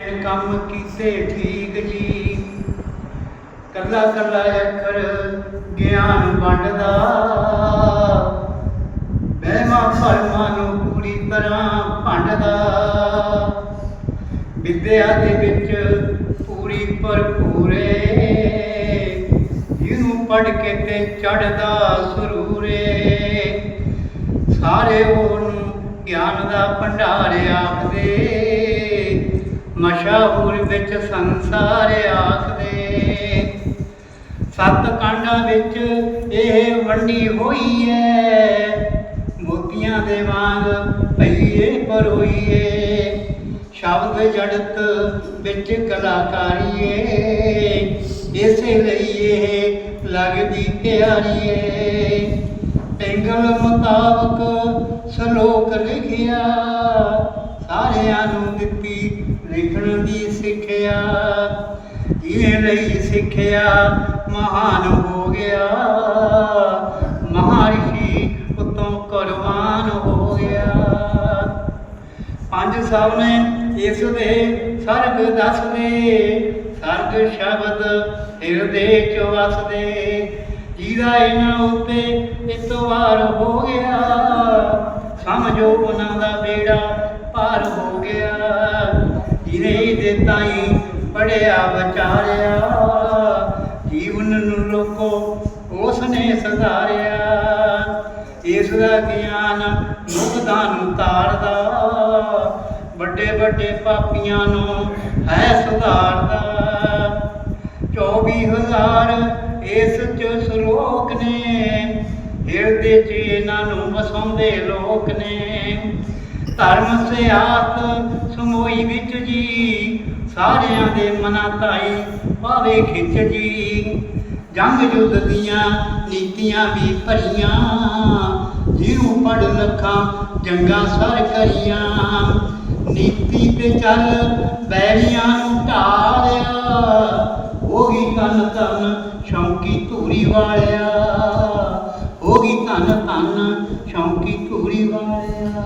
ਕੰਮ ਕੀਤੇ ਠੀਕ ਜੀ। ਕੱਲਾ ਕੱਲਾ ਅੱਖਰ ਗਿਆਨ ਵੰਡਦਾ। ਬਹਿਮਾ ਭਰਮਾਂ ਨੂੰ ਪੂਰੀ ਤਰ੍ਹਾਂ ਭੰਡਦਾ। ਵਿਦਿਆ ਦੇ ਵਿੱਚ ਪੂਰੀ ਭਰਪੂਰੇ ਜਿਹਨੂੰ ਪੜ ਕੇ ਤੇ ਚੜਦਾ ਸਰੂਰੇ ਸਾਰੇ ਉਹਨੂੰ ਗਿਆਨ ਦਾ ਭੰਡਾਰ ਆਪਦੇ ਮਸ਼ਹੂਰ ਵਿੱਚ ਸੰਸਾਰ ਆਖਦੇ। ਸੱਤ ਕਾਂਡਾਂ ਵਿੱਚ ਇਹ ਵੰਡੀ ਹੋਈ ਹੈ ਮੋਤੀਆਂ ਦੇ ਵਾਂਗ ਪਈਏ ਪਰੋਈਏ ਸ਼ਬਦ ਜੜਤ ਵਿੱਚ ਕਲਾਕਾਰੀਏ। ਇਸੇ ਲਈ ਇਹ ਲੱਗਦੀ ਪਿਆਰੀਏ। ਪਿੰਗਲ ਮੁਤਾਬਕ ਸ਼ਲੋਕ ਲਿਖਿਆ। ਸਾਰਿਆਂ ਨੂੰ ਦਿੱਤੀ ਲਿਖਣ ਦੀ ਸਿੱਖਿਆ, ਇਹ ਲਈ ਸਿੱਖਿਆ ਮਹਾਨ ਹੋ ਗਿਆ। ਮਹਾਰਿਸ਼ੀ ਉਤੋਂ ਕੁਰਬਾਨ ਹੋ ਗਿਆ। ਪੰਜ ਸਭ ਨੇ ਇਸ ਦੇ ਸਰਗ ਦੱਸਦੇ ਸਰਗ ਸ਼ਬਦ ਹਿਰਦੇ ਚ ਵਸਦੇ। ਜਿਹਦਾ ਇਹਨਾਂ ਉੱਤੇ ਇਤਵਾਰ ਹੋ ਗਿਆ, ਸਮਝੋ ਉਹਨਾਂ ਦਾ ਬੇੜਾ ਪਾਰ ਹੋ ਗਿਆ। ਦੇ ਤਾਈ ਪੜਿਆ ਵਿਚਾਰਿਆ, ਜੀਵਨ ਨੂੰ ਲੋਕੋ ਉਸ ਨੇ ਸੁਧਾਰਿਆ। ਇਸ ਦਾ ਗਿਆਨ ਮੁਕਤਾਂ ਨੂੰ ਤਾਰਦਾ, ਵੱਡੇ ਵੱਡੇ ਪਾਪੀਆਂ ਨੂੰ ਹੈ ਸੁਧਾਰਦਾ। 24000 ਇਸ ਚ ਸ਼ਲੋਕ ਨੇ, ਹਿਰਦੇ ਚ ਇਹਨਾਂ ਨੂੰ ਵਸਾਉਂਦੇ ਲੋਕ ਨੇ। ਧਰਮ ਸਿਆਤ ਸਮੋਈ ਵਿੱਚ ਜੀ। ਸਾਰਿਆਂ ਦੇ ਮਨਾਂ ਤਾਈ ਪਾਵੇ ਖਿੱਚ ਜੀ। ਜੰਗ ਯੁੱਧ ਦੀਆਂ ਨੀਤੀਆਂ ਵੀ ਭਰੀਆਂ। ਜਿਹਨੂੰ ਪੜ ਲੱਖਾਂ ਜੰਗਾਂ ਸਰ ਕਰੀਆਂ। ਨੀਤੀ ਤੇ ਚੱਲ ਬੈਰੀਆਂ ਨੂੰ ਢਾਲਿਆ। ਹੋਗੀ ਤਨ ਤਨ ਸ਼ੌਂਕੀ ਧੂਰੀ ਵਾਲਿਆ। ਹੋਗੀ ਤਨ ਤਨ ਸ਼ੌਂਕੀ ਧੂਰੀ ਵਾਲਿਆ।